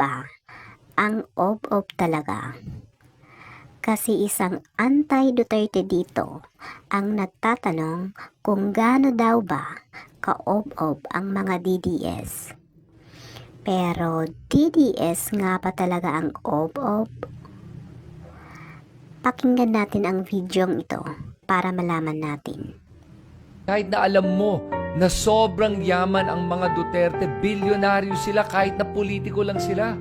sino nga ba ang ob-ob talaga? Kasi isang anti-Duterte dito ang nagtatanong kung gaano daw ba ka-ob-ob ang mga DDS. Pero DDS nga ba talaga ang ob-ob? Pakinggan natin ang videong ito para malaman natin. Kahit na alam mo na sobrang yaman ang mga Duterte, bilyonaryo sila kahit na politiko lang sila.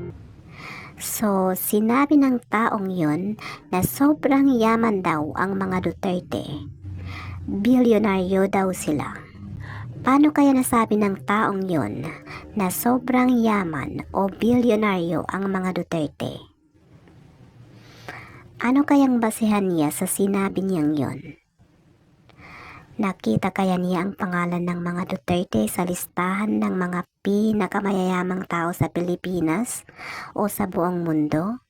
So, sinabi ng taong yon na sobrang yaman daw ang mga Duterte. Bilyonaryo daw sila. Paano kaya nasabi ng taong yon na sobrang yaman o bilyonaryo ang mga Duterte? Ano kayang basehan niya sa sinabi niyang yon? Nakita kaya niya ang pangalan ng mga Duterte sa listahan ng mga pinakamayayamang tao sa Pilipinas o sa buong mundo?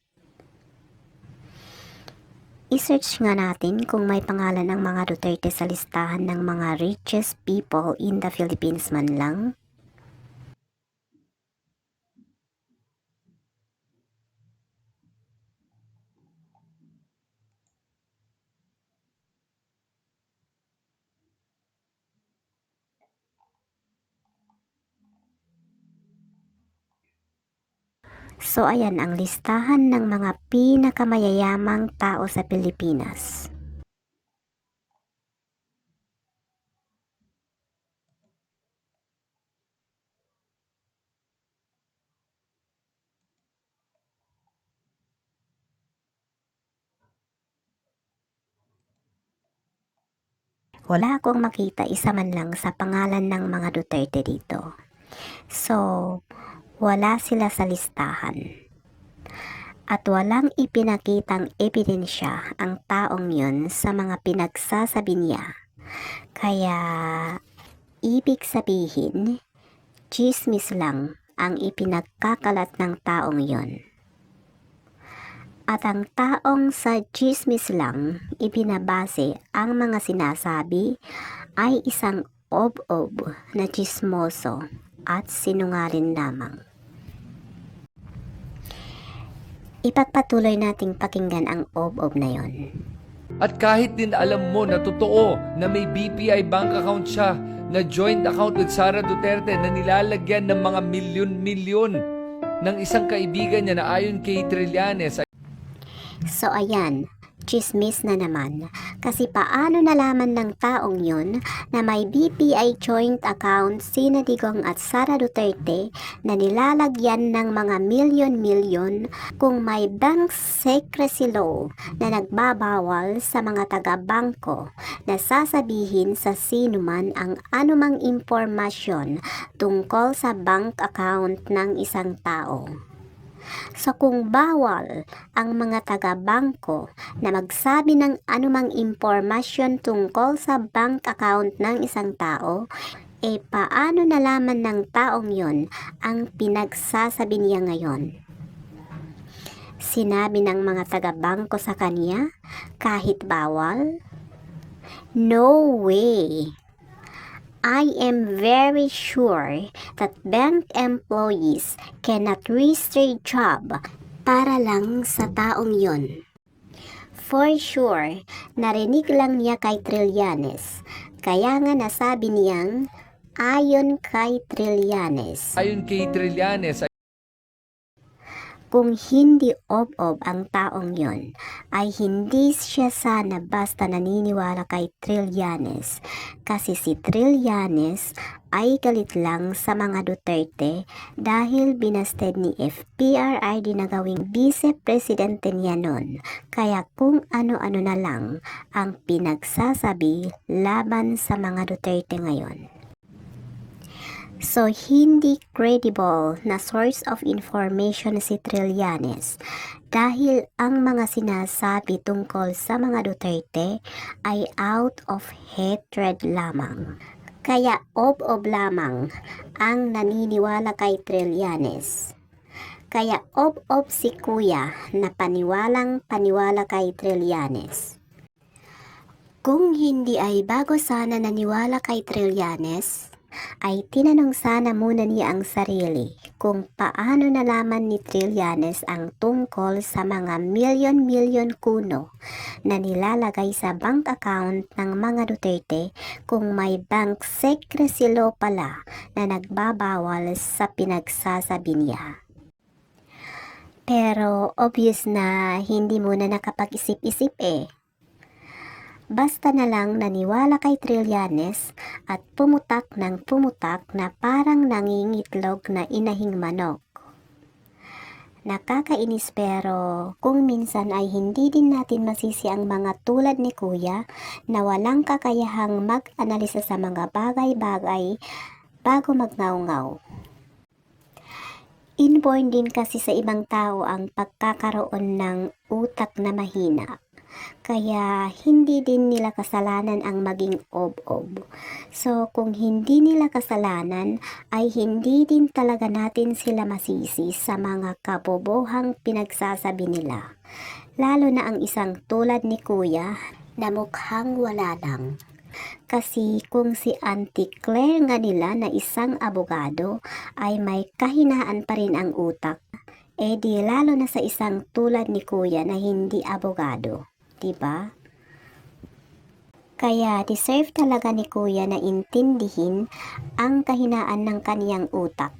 I-search nga natin kung may pangalan ng mga Duterte sa listahan ng mga richest people in the Philippines man lang. So ayan ang listahan ng mga pinakamayayamang tao sa Pilipinas. Wala akong makita isa man lang sa pangalan ng mga Duterte dito. So, wala sila sa listahan. At walang ipinakitang ebidensya ang taong yun sa mga pinagsasabi niya. Kaya, ibig sabihin, chismis lang ang ipinagkakalat ng taong yon. At ang taong sa chismis lang ibinabase ang mga sinasabi ay isang ob-ob na chismoso at sinungaling lamang. Ipagpatuloy nating pakinggan ang ob-ob na yon. At kahit din alam mo na totoo na may BPI bank account siya na joint account with Sara Duterte na nilalagyan ng mga milyon-milyon ng isang kaibigan niya na ayon kay Trillanes So ayan, chismis na naman. Kasi paano nalaman ng taong yun na may BPI joint account sina Digong at Sara Duterte na nilalagyan ng mga milyon-milyon kung may bank secrecy law na nagbabawal sa mga taga-bangko na sasabihin sa sino man ang anumang impormasyon tungkol sa bank account ng isang tao. So kung bawal ang mga taga-bangko na magsabi ng anumang impormasyon tungkol sa bank account ng isang tao, eh paano nalaman ng taong yon ang pinagsasabi niya ngayon? Sinabi ng mga taga-bangko sa kanya kahit bawal? No way! I am very sure that bank employees cannot risk their job para lang sa taong yon. For sure, narinig lang niya kay Trillanes. Kaya nga nasabi niyang, ayon kay Trillanes. ayon kay Trillanes Kung hindi ob-ob ang taong yon, ay hindi siya sana basta naniniwala kay Trillanes. Kasi si Trillanes ay galit lang sa mga Duterte dahil binasted ni FPRID na gawing vice-presidente niya nun. Kaya kung ano-ano na lang ang pinagsasabi laban sa mga Duterte ngayon. So, hindi credible na source of information si Trillanes dahil ang mga sinasabi tungkol sa mga Duterte ay out of hatred lamang. Kaya ob-ob lamang ang naniniwala kay Trillanes. Kaya ob-ob si Kuya na paniwalang paniwala kay Trillanes. Kung hindi ay bago sana naniwala kay Trillanes, ay tinanong sana muna niya ang sarili kung paano nalaman ni Trillanes ang tungkol sa mga milyon-milyon kuno na nilalagay sa bank account ng mga Duterte kung may bank secrecy law pala na nagbabawal sa pinagsasabi niya. Pero obvious na hindi muna nakapag-isip-isip eh. Basta na lang naniwala kay Trillanes at pumutak ng pumutak na parang nangingitlog na inahing manok. Nakakainis pero kung minsan ay hindi din natin masisi ang mga tulad ni Kuya na walang kakayahang mag-analisa sa mga bagay-bagay bago magngaw-ngaw. Inborn din kasi sa ibang tao ang pagkakaroon ng utak na mahina. Kaya hindi din nila kasalanan ang maging ob-ob. So kung hindi nila kasalanan ay hindi din talaga natin sila masisi sa mga kabobohang pinagsasabi nila. Lalo na ang isang tulad ni Kuya na mukhang wala lang. Kasi kung si Auntie Claire nga nila na isang abogado ay may kahinaan pa rin ang utak, eh di lalo na sa isang tulad ni Kuya na hindi abogado. 'Di ba? Kaya deserve talaga ni Kuya na intindihin ang kahinaan ng kaniyang utak.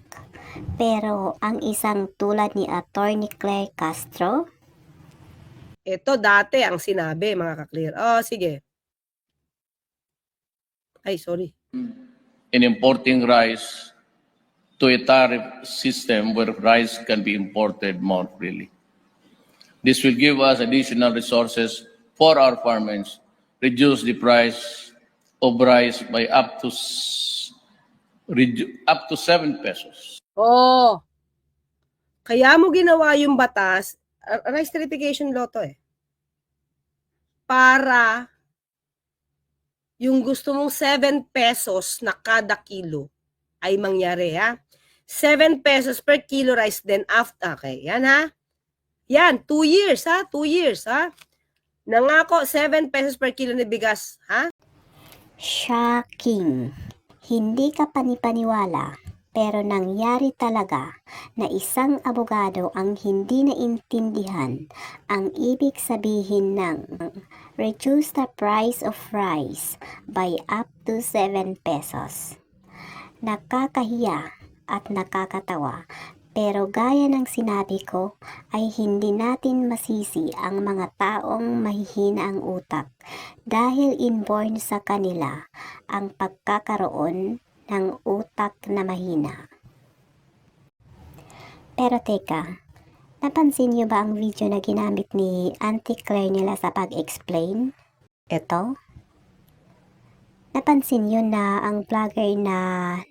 Pero ang isang tulad ni Attorney Claire Castro, Ito dati ang sinabi, mga ka-clear. Oh, sige. Ay, sorry. in importing rice to a tariff system where rice can be imported more freely. This will give us additional resources for our farmers, reduce the price of rice by up to up to 7 pesos. Oh. Kaya mo ginawa yung batas, rice certification law to eh. Para yung gusto mong 7 pesos na kada kilo ay mangyari ha. 7 pesos per kilo rice then after. Okay, yan ha. Yan, 2 years ha, 2 years ha. Nangako 7 pesos per kilo na bigas ha. shocking. Hindi ka panipaniwala pero nangyari talaga na isang abogado ang hindi naintindihan ang ibig sabihin ng reduce the price of rice by up to 7 pesos. Nakakahiya at nakakatawa pero gaya ng sinabi ko ay hindi natin masisi ang mga taong mahihina ang utak dahil inborn sa kanila ang pagkakaroon ng utak na mahina. Pero teka, napansin niyo ba ang video na ginamit ni Auntie Claire nila sa pag-explain? Ito? Napansin niyo na ang vlogger na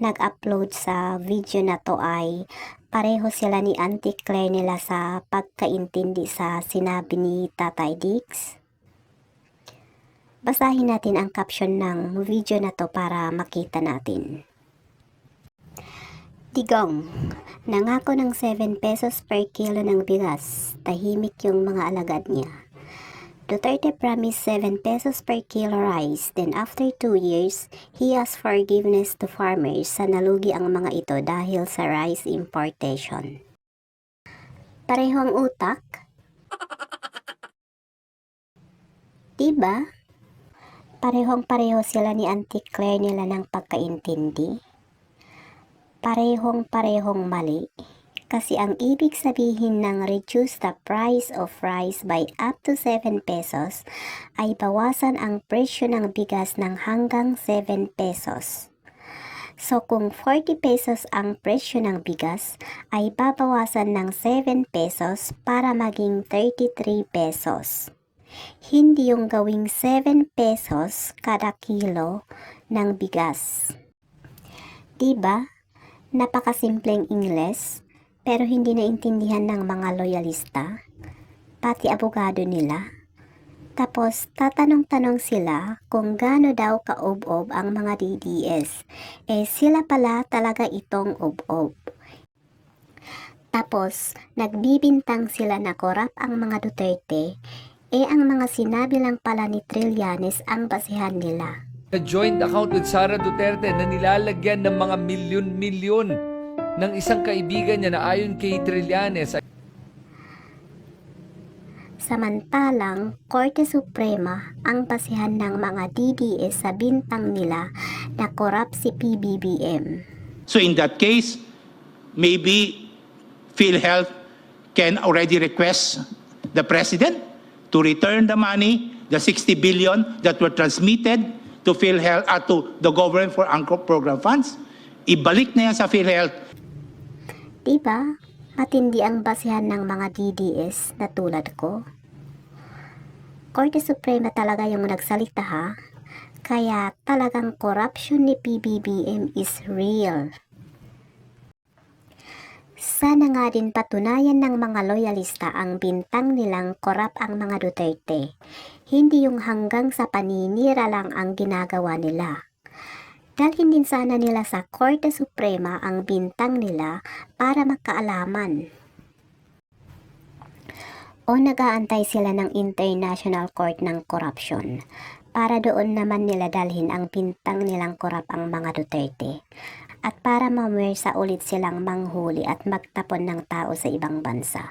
nag-upload sa video na to ay pareho sila ni Auntie Claire nila sa pagkaintindi sa sinabi ni Tatay Dix? Basahin natin ang caption ng video na to para makita natin. Digong, nangako ng 7 pesos per kilo ng bigas, tahimik yung mga alagad niya. Duterte promised 7 pesos per kilo rice, then after 2 years, he asked forgiveness to farmers sa nalugi ang mga ito dahil sa rice importation. Parehong utak? Diba? Parehong pareho sila ni Auntie Claire nila ng pagkaintindi. Parehong parehong mali. Kasi ang ibig sabihin ng reduce the price of rice by up to 7 pesos ay bawasan ang presyo ng bigas ng hanggang 7 pesos. So kung 40 pesos ang presyo ng bigas, ay babawasan ng 7 pesos para maging 33 pesos. Hindi yung gawing 7 pesos kada kilo ng bigas. Diba? Napakasimpleng Ingles, pero hindi naintindihan ng mga loyalista, pati abogado nila. Tapos tatanong-tanong sila kung gaano daw kaob-ob ang mga DDS. Eh sila pala talaga itong ob-ob. Tapos nagbibintang sila na korap ang mga Duterte, eh ang mga sinabi lang pala ni Trillanes ang basihan nila. na joint account with Sara Duterte na nilalagyan ng mga milyon-milyon ng isang kaibigan niya na ayon kay Trillanes ay Samantalang, Korte Suprema ang basihan ng mga DDS sa bintang nila na korap si PBBM. So in that case, maybe PhilHealth can already request the president to return the money, the 60 billion that were transmitted to PhilHealth, uh, to the government for anchor program funds. Ibalik na yan sa PhilHealth Diba? Matindi ang basihan ng mga DDS na tulad ko. Korte Suprema talaga yung nagsalita ha. Kaya talagang corruption ni PBBM is real. Sana nga din patunayan ng mga loyalista ang bintang nilang korap ang mga Duterte. Hindi yung hanggang sa paninira lang ang ginagawa nila. Dalhin din sana nila sa Korte Suprema ang bintang nila para magkaalaman. O nagaantay sila ng International Court ng Corruption para doon naman nila dalhin ang bintang nilang korap ang mga Duterte at para mamersa ulit silang manghuli at magtapon ng tao sa ibang bansa.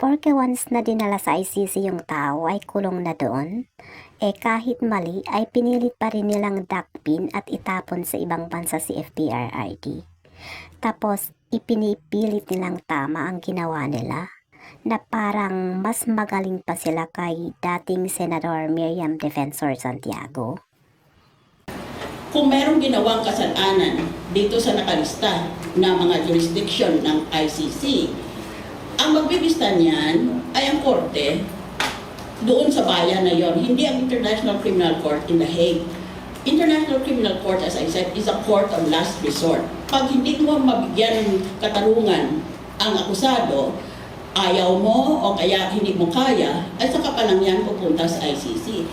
Porque once na dinala sa ICC yung tao ay kulong na doon, eh kahit mali ay pinilit pa rin nilang dakpin at itapon sa ibang bansa si FPRRD. Tapos ipinipilit nilang tama ang ginawa nila na parang mas magaling pa sila kay dating Senador Miriam Defensor Santiago. kung merong ginawang kasalanan dito sa nakalista na mga jurisdiction ng ICC, ang magbibista niyan ay ang korte doon sa bayan na yon, hindi ang International Criminal Court in The Hague. International Criminal Court, as I said, is a court of last resort. Pag hindi mo mabigyan ng katarungan ang akusado, ayaw mo o kaya hindi mo kaya, ay saka pa lang yan pupunta sa ICC.